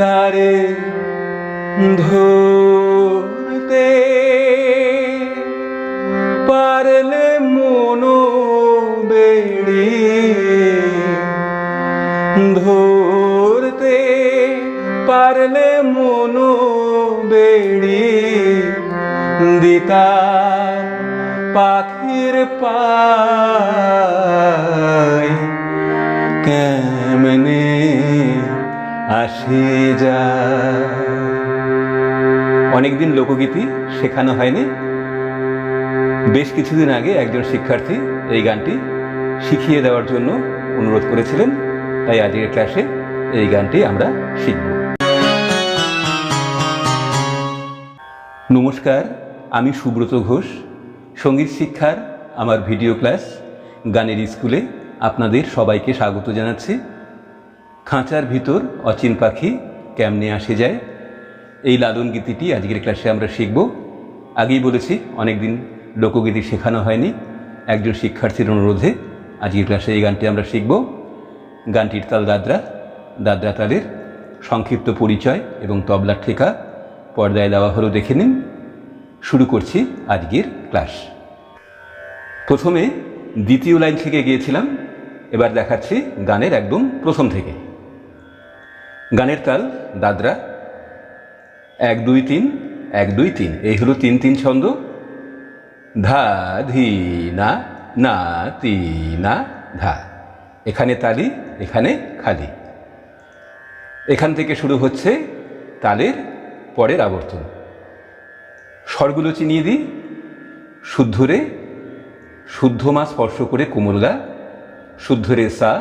তারে ধরতে পারলে মনো বেড়ি ধরতে পারলে মনো বেড়ি দিতা পাখির পায় কেমনে আসে যায় অনেকদিন লোকগীতি শেখানো হয়নি। বেশ কিছুদিন আগে একজন শিক্ষার্থী এই গানটি শিখিয়ে দেওয়ার জন্য অনুরোধ করেছিলেন। তাই আজকের ক্লাসে এই গানটি আমরা শিখব। নমস্কার, আমি সুব্রত ঘোষ। সংগীত শিক্ষার আমার ভিডিও ক্লাস গানের স্কুলে আপনাদের সবাইকে স্বাগত জানাচ্ছি। খাঁচার ভিতর অচিন পাখি কেমনে আসে যায়? এই লালন গীতিটি আজকের ক্লাসে আমরা শিখব। আগেই বলেছি, অনেকদিন লোকগীতি শেখানো হয়নি। একজন শিক্ষার্থীর অনুরোধে আজকের ক্লাসে এই গানটি আমরা শিখব। গানটির তাল দাদরা দাদরা তালের সংক্ষিপ্ত পরিচয় এবং তবলার ঠেকা পর্দায় দেওয়া হলো দেখে নিন। শুরু করছি আজকের ক্লাস। প্রথমে দ্বিতীয় লাইন থেকে গিয়েছিলাম, এবার দেখাচ্ছি গানের একদম প্রথম থেকে। গানের তাল, দাদরা, এক, দুই, তিন, এক, দুই, তিন, এই হলো তিন তিন ছন্দ। ধা, ধি, না না, তি, না, ধা, এখানে তালি, এখানে খালি। এখান থেকে শুরু হচ্ছে তালের পরের আবর্তন। স্বরগুলো চিনিয়ে দিই, শুদ্ধরে শুদ্ধ মা স্পর্শ করে কোমলগা শুদ্ধরে সা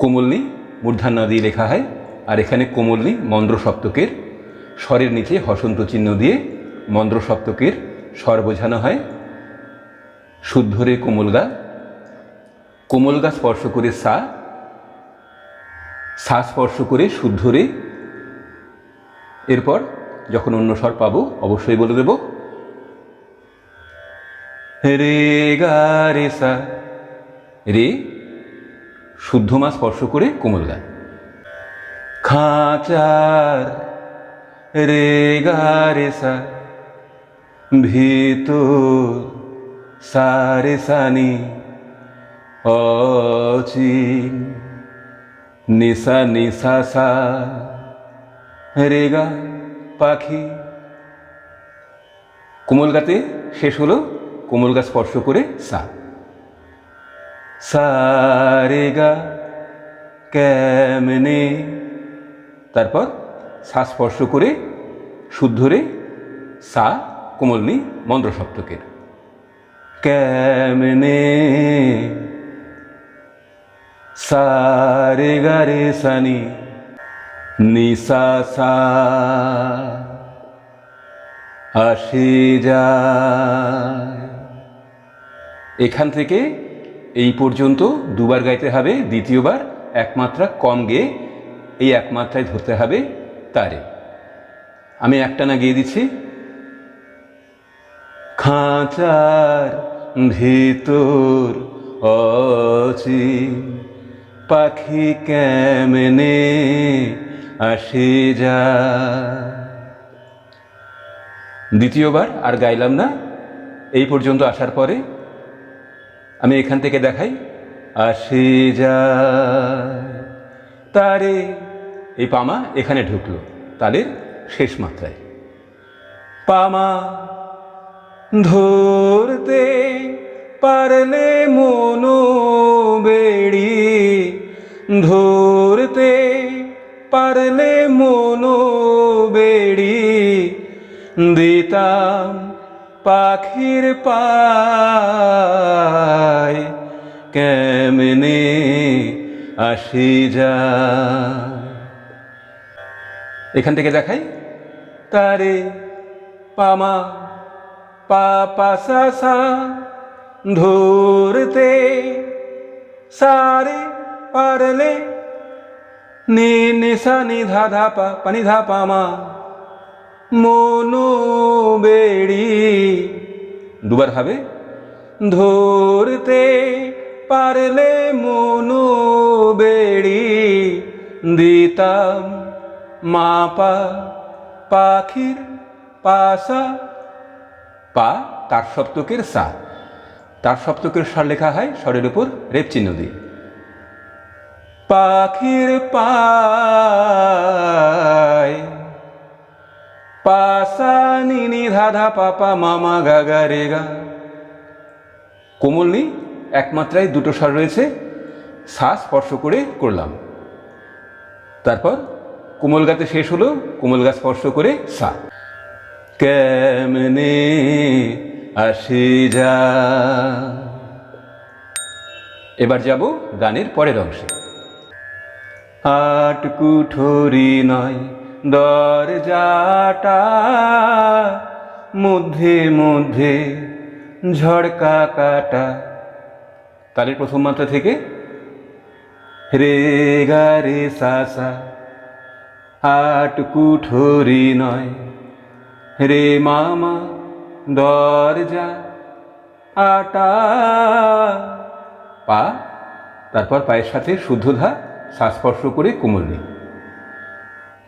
কোমলনি মূর্ধান্য দিয়ে লেখা হয়, আর এখানে কোমলনি মন্দ্র সপ্তকের স্বরের নিচে হসন্ত চিহ্ন দিয়ে মন্দ্র সপ্তকের স্বর বোঝানো হয়। শুদ্ধরে কোমলগা কোমলগা স্পর্শ করে সা সা স্পর্শ করে শুদ্ধ রে। এরপর যখন অন্য স্বর পাবো, অবশ্যই বলে দেব রে গা রে সা। রে, শুদ্ধ মা স্পর্শ করে কোমল গা খাঁচার রে গা রে সা। ভিতর সারে সানি অচিন নিশা নিশা সা। রেগা পাখি। কোমল গাতে শেষ হলো কোমল গা স্পর্শ করে সা। সারেগা কেমনে? তারপর সা স্পর্শ করে শুদ্ধরে সা কোমলনি মন্দ্র সপ্তকের কেমনে? সারে গা রে সানি, নিসা সা। আসে যায়। এখান থেকে এই পর্যন্ত দুবার গাইতে হবে, দ্বিতীয়বার একমাত্রা কম গেয়ে এই একমাত্রায় ধরতে হবে তারে। আমি একটা না গিয়ে দিচ্ছি। খাঁচার ভিতর অচি পাখি কেমনে আসে যা। দ্বিতীয়বার আর গাইলাম না, এই পর্যন্ত আসার পরে আমি এখান থেকে দেখাই। আসে যায়। তারে, এই পামা এখানে ঢুকলো, তাদের শেষ মাত্রায়। পামা, ধরতে পারলে মনো বেড়ি, ধরতে পারলে মনো বেড়ি, দিতাম পাখির পায় কেমনে আসি যায় এখান থেকে দেখাই তারে পামা পা পা সা, ধরতে সারে পারলে নি নি সা নি ধা ধা পানি ধা পামা, মনো বেড়ি দুবার হবে। ধরতে পারলে মনো বেড়ি দিতাম মাপা পাখির পাশা। পা তার সপ্তকের সা। তার সপ্তকের স্বর লেখা হয় স্বরের উপর রেপ চিহ্ন দিয়ে। পাখির পায় ধাধা পাপা মামা গাগা রেগা কোমল নি একমাত্রায় দুটো স্বর রয়েছে, সা স্পর্শ করে করলাম। তারপর কোমল গাতে শেষ হলো, কোমল গা স্পর্শ করে সা। কেমনে আসি যা। এবার যাব গানের পরের অংশে। আট কুঠরি নয়, দরজাটা মধ্যে মধ্যে ঝড়কা কাটা। তালের প্রথম মাত্রা থেকে, রে গা রে সা আট কুঠরি নয়। রে মামা দরজা, আটা পা। তারপর পায়ের সাথে শুদ্ধ ধা শ্বাসস্পর্শ করে কোমল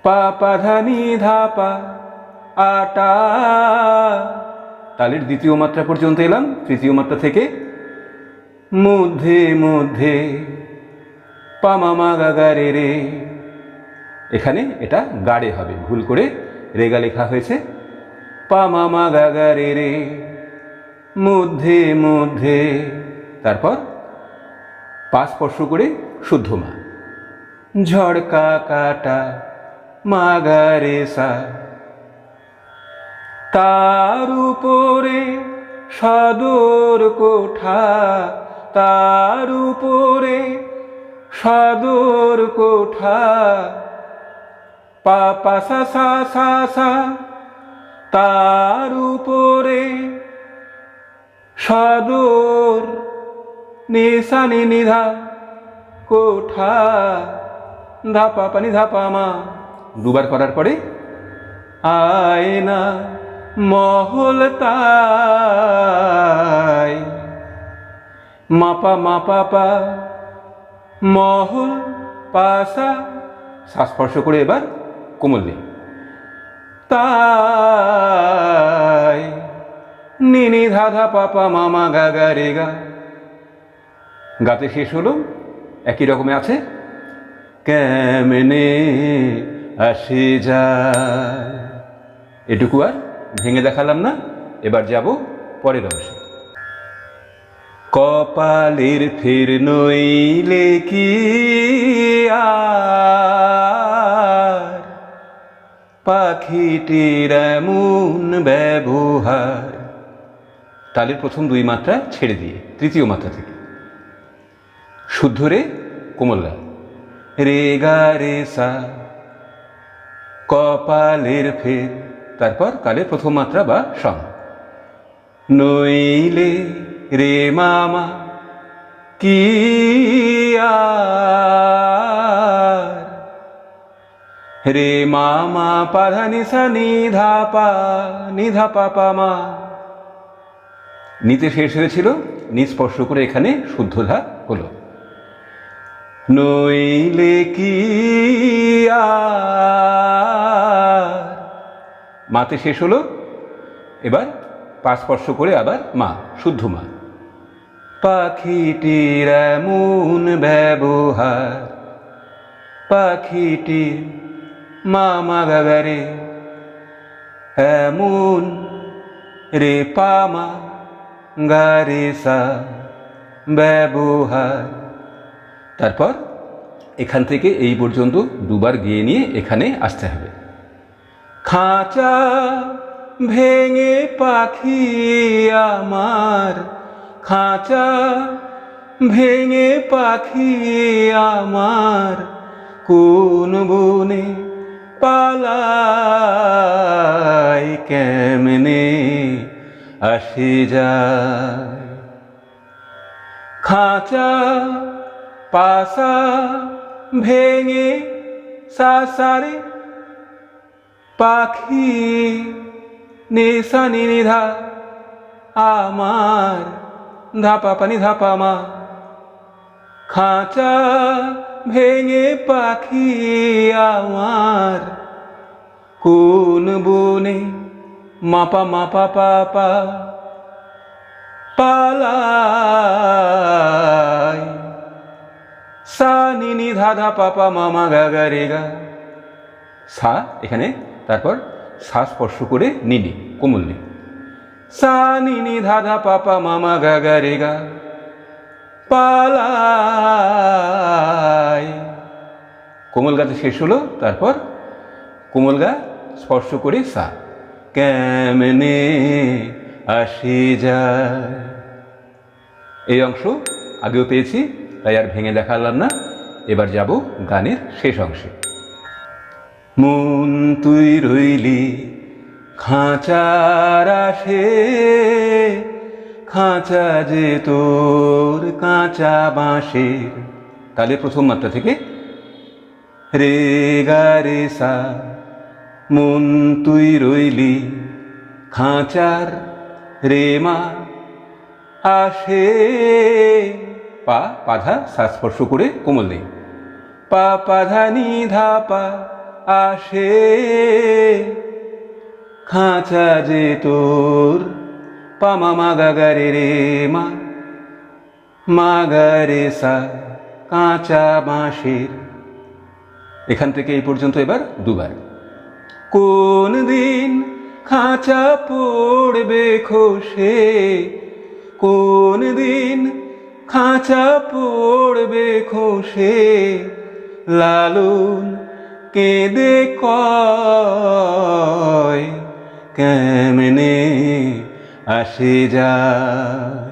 পা পা ধা নি ধা পা আটা। তালের দ্বিতীয় মাত্রা পর্যন্ত এলাম। তৃতীয় মাত্রা থেকে মধ্যে মধ্যে পা মামা গাগা রে। এখানে এটা গাড়ে হবে। ভুল করে রেগা লেখা হয়েছে। পা মামা গাগা রে। মধ্যে মধ্যে তারপর পা স্পর্শ করে শুদ্ধ মা। ঝড়কা কাটা মা গা রে সা। তার উপরে সদর কোঠা তার উপরে সদর কোঠা। পা পা সা সা সা সা তার উপরে সদর নিশানি নিধা কোঠা। ধাপা পানি ধাপা মা দুবার করার পরে? আয়না মহল তাই মাপা মাপা, পা, মহল, পাশা। শ্বাসস্পর্শ করে এবার কোমল নেই। তাই নিনি ধাধা পাপা মামা গাগা রেগা গাতে শেষ হলো, একই রকমে আছে। কেমনে আসে যায়? এটুকু আর ভেঙে দেখালাম না, এবার যাব পরের অংশে। কপালের ফের নইলে কি পাখিটির এমন ব্যবহার। তালের প্রথম দুই মাত্রা ছেড়ে দিয়ে, তৃতীয় মাত্রা থেকে। শুদ্ধ রে কোমল্লা রে গা, রে সা, কপালের ফের তারপর কালের প্রথম মাত্রা বা সম। নইলে রে মামা, কি রে মামা, পাধা নিশা, নিধা পা, নিধা পাপা মা। নিতে শেষ হয়েছিল নিস্পর্শ করে এখানে শুদ্ধধা হলো। নইলে কি আর? মাতে শেষ হলো, এবার পা স্পর্শ করে আবার মা, শুদ্ধ মা। পাখিটির এমন ব্যবহার, পাখিটির মামা গাগারে, এমন রে পা পামা গারে সা ব্যবহার। তারপর এখান থেকে এই পর্যন্ত দুবার গিয়ে নিয়ে এখানে আসতে হবে। খাঁচা ভেঙে পাখি আমার। খাঁচা ভেঙে পাখি আমার। কোন বনে পালাই কেমনে আসে যায়। খাঁচা পাশা ভেঙে সাসারে পাখি নিশানি নিধা আমার ধাপা পানি ধাপা মা। খাঁচা ভেঙে পাখি আমার কোন বনে মাপা মাপা পাপা পালায়। সা নিনি ধাধা পাপা মামা গা গা রে গা। সা এখানে তারপর সা স্পর্শ করে নিনি কোমল নি সা নিনি ধাধা পাপা মামা গা গা রে গা। পালায় কোমল গাতে শেষ হলো, তারপর কোমল গা স্পর্শ করে সা। কেমনে আসি যায়। এই অংশ আগেও পেয়েছি, তাই আর ভেঙে দেখালাম না। এবার যাব গানের শেষ অংশে। মন তুই রইলি, খাঁচার আসে খাঁচা যে তোর কাঁচা বাঁশের। তাহলে প্রথম মাত্রা থেকে, রে গা রে সা, মন তুই রইলি, খাঁচার রে মা আসে। পা পাধা শ্বাসস্পর্শ করে কোমল নেই। পা পাধা নি ধা, পা আসে। খাঁচা যে তোর পা মা মা গা গা রে মা। মা গা রে সা, কাঁচা বাঁশের। এখান থেকে এই পর্যন্ত এবার দুবার। কোন দিন খাঁচা পড়বে খোসে, কোন দিন খাঁচা পড়বে খোসে, লালন কেঁদে কয়, কেমনে আসে যায়?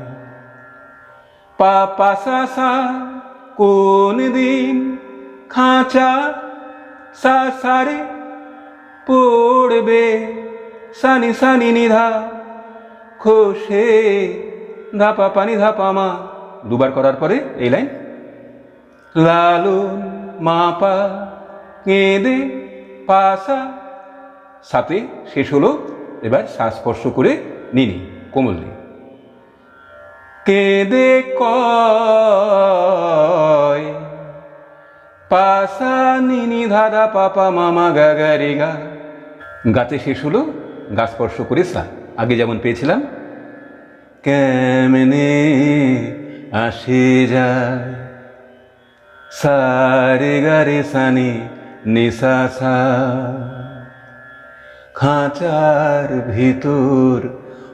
পাপা সাসা কোন দিন খাঁচা সাসারে পড়বে, সানি সানি নিধা খোসে। ধাপা পানি ধাপা মা দুবার করার পরে এই লাইন? লালন মাপা কেঁদে পাসা সাথে শেষ হলো, এবার শ্বাস স্পর্শ করে নিনি, কোমল নি কেঁদে কয় পাসা নিনি ধাদা পাপা মামা গা গা গাতে শেষ হলো, গা স্পর্শ করে সা আগে যেমন পেয়েছিলাম, কেমনে আসে যায়। সারে গারে সানি নিসা সা খাঁচার ভিতর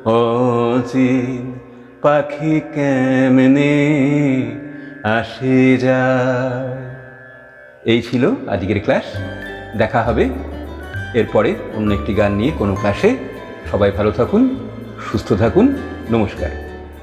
অচিন পাখি কেমনে আসে যায়? এই ছিল আজকের ক্লাস। দেখা হবে এরপরে অন্য একটি গান নিয়ে কোনো ক্লাসে। সবাই ভালো থাকুন, সুস্থ থাকুন। নমস্কার।